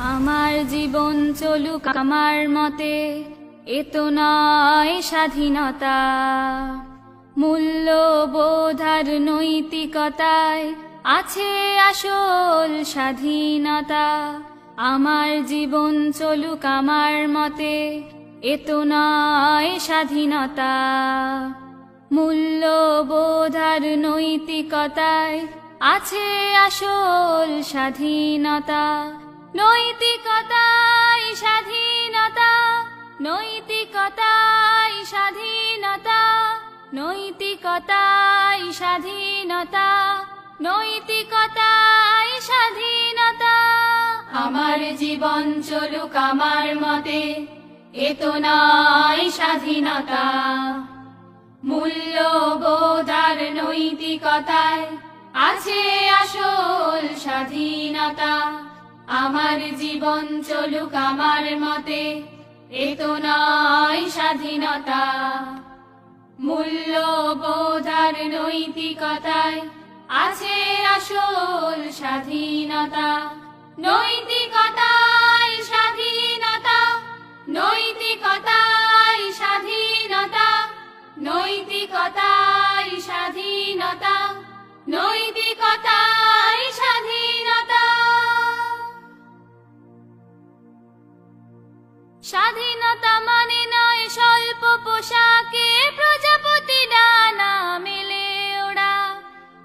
আমার জীবন চলুক আমার মতে, এ তো নয় স্বাধীনতা। মূল্যবোধার নৈতিকতায় আছে আসল স্বাধীনতা। আমার জীবন চলুক আমার মতে, এ তো নয় স্বাধীনতা। মূল্যবোধার নৈতিকতায় আছে আসল স্বাধীনতা। নৈতিকতাই স্বাধীনতা নৈতিকতাই স্বাধীনতা নৈতিকতাই স্বাধীনতা নৈতিকতাই স্বাধীনতা। আমার জীবন চলুক আমার মতে, এ তো নয় স্বাধীনতা। মূল্যবোধার নৈতিকতায় আছে আসল স্বাধীনতা। আমার জীবন চলুক আমার মতে, এ তো নয় স্বাধীনতা। মূল্যবোধার নৈতিকতায় আছে আসল স্বাধীনতা। নৈতিকতায় স্বাধীনতা মানে নয় স্বল্প পোশাকে প্রজাপতি ডানা মেলে ওড়া।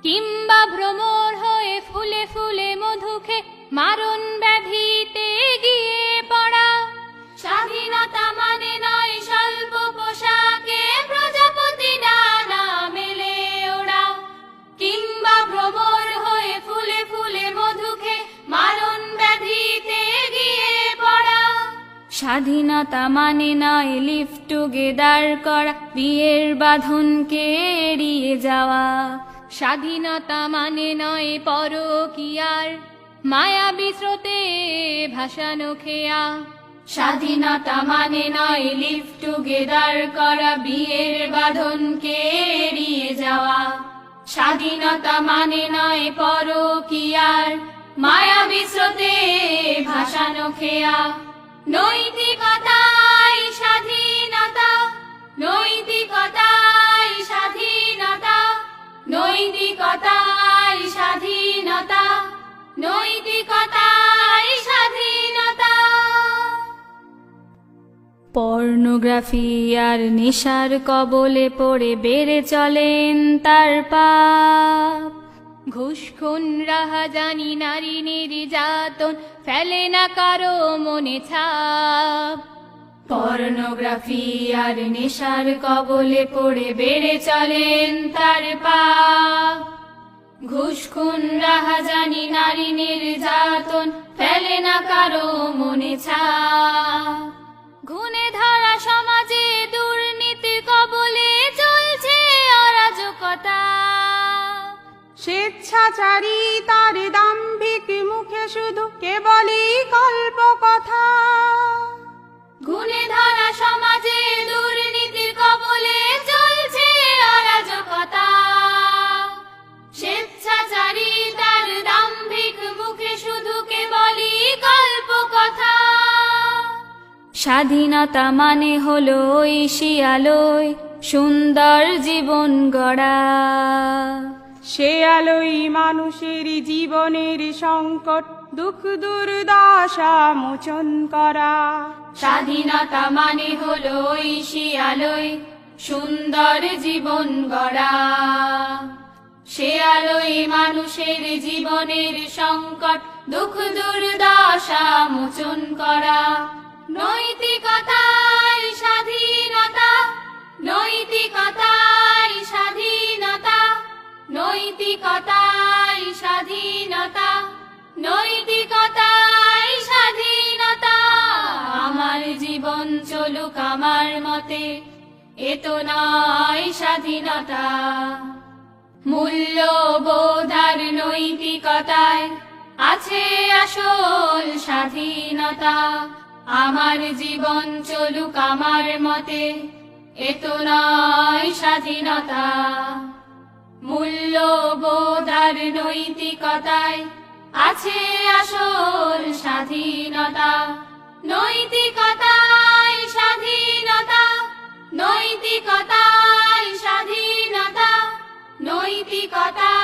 কিংবা ভ্রমর হয়ে ফুলে ফুলে মধুখে মারণ ব্যাধিতে গিয়ে পড়া। স্বাধীনতা স্বাধীনতা মানে নয় লিভ টুগেদার করা, বিয়ের বাঁধনকে এড়িয়ে যাওয়া। স্বাধীনতা মানে নয় পরকিয়ার মায়া বিস্রোতে ভাসানো খেয়া। স্বাধীনতা মানে নয় লিভ টুগেদার করা, বিয়ের বাঁধনকে এড়িয়ে যাওয়া। স্বাধীনতা মানে নয় পরকিয়ার মায়া বিস্রোতে ভাসানো খেয়া। স্বাধীনতা স্বাধীনতা স্বাধীনতা স্বাধীনতা। পর্নোগ্রাফি আর নেশার কবলে পড়ে বেড়ে চলেন তার পাপ। ঘুষখুন রাহাজানি নারী নির্যাতন, ফেলে না কারও মনে ছাপ। পর্নোগ্রাফি আর নেশার কবলে পড়ে বেড়ে চলেন তার পাপ ঘুষখুন রাহাজানি নারী নির্যাতন, ফেলে না কারও মনে ছাপ। স্বেচ্ছাচারী তার দাম্ভিক মুখে শুধু কেবলই কল্প কথা। ঘুনে ধারা সমাজে দুর্নীতির কবলে চলছে অরাজকতা। স্বেচ্ছাচারী তার দাম্ভিক মুখে শুধু কেবলই কল্প কথা। স্বাধীনতা মানে হলো শিয়ালয় সুন্দর জীবন গড়া। সে আলোই মানুষের জীবনের সংকট, দুঃখ, দুর্দশা মোচন করা। স্বাধীনতা মানে হলো সে শিয়ালয় সুন্দর জীবন গড়া। সে আলোয় মানুষের জীবনের সংকট, দুঃখ, দুর্দশা মোচন করা। নৈতিকতাই চলুক আমার মতে, এ তো নয় স্বাধীনতা। মূল্যবোধার নৈতিকতায় আছে আসল স্বাধীনতা। আমার জীবন চলুক আমার মতে, এ তো নয় স্বাধীনতা। মূল্যবোধার নৈতিকতায় আছে আসল স্বাধীনতা। নৈতিকতায় নৈতিকতায়